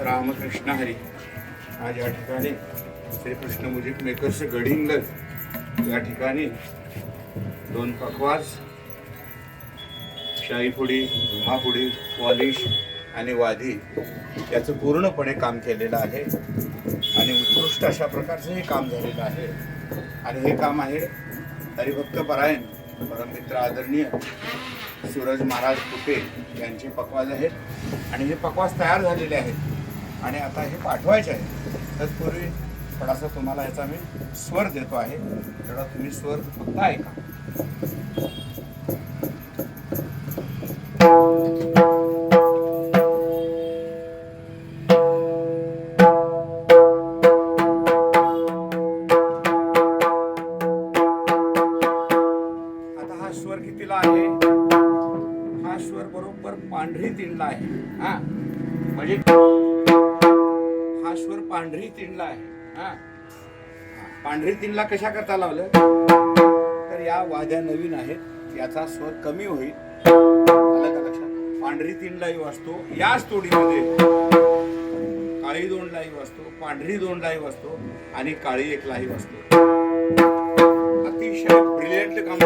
रामकृष्ण हरी. आज या ठिकाणी श्रीकृष्ण म्युझिक मेकर्स गडिंगज या ठिकाणी दोन पखवाज शाईपुडी धुमापुडी पॉलिश आणि वादी याचं पूर्णपणे काम केलेलं आहे. आणि उत्कृष्ट अशा प्रकारचं हे काम झालेलं आहे. आणि हे काम आहे हरिभक्त परायण परममित्र आदरणीय सूरज महाराज कुटे यांचे पकवाज आहेत. आणि हे पकवाज तयार झालेले आहेत. आणि आता हे पाठवायचे आहे तत्पूर्वी थोडासा तुम्हाला याचा मी स्वर देतो आहे. तेवढा तुम्ही स्वर फक्त ऐका. आता हा स्वर कितीला आहे? हा स्वर बरोबर पांढरी तीनला आहे. हा. म्हणजे हा स्वर पांढरी तीनला आहे. हा. पांढरी तीनला कशा करता लावलं? तर या वाद्या नवीन आहेत. याचा स्वर कमी होईल. आलं का लक्षात? पांढरी तीनलाही वाजतो. याच तोडीमध्ये काळी दोनलाही वाजतो पांढरी दोनलाही वाजतो आणि काळी एकलाही वाजतो. अतिशय ब्रिलियंट काम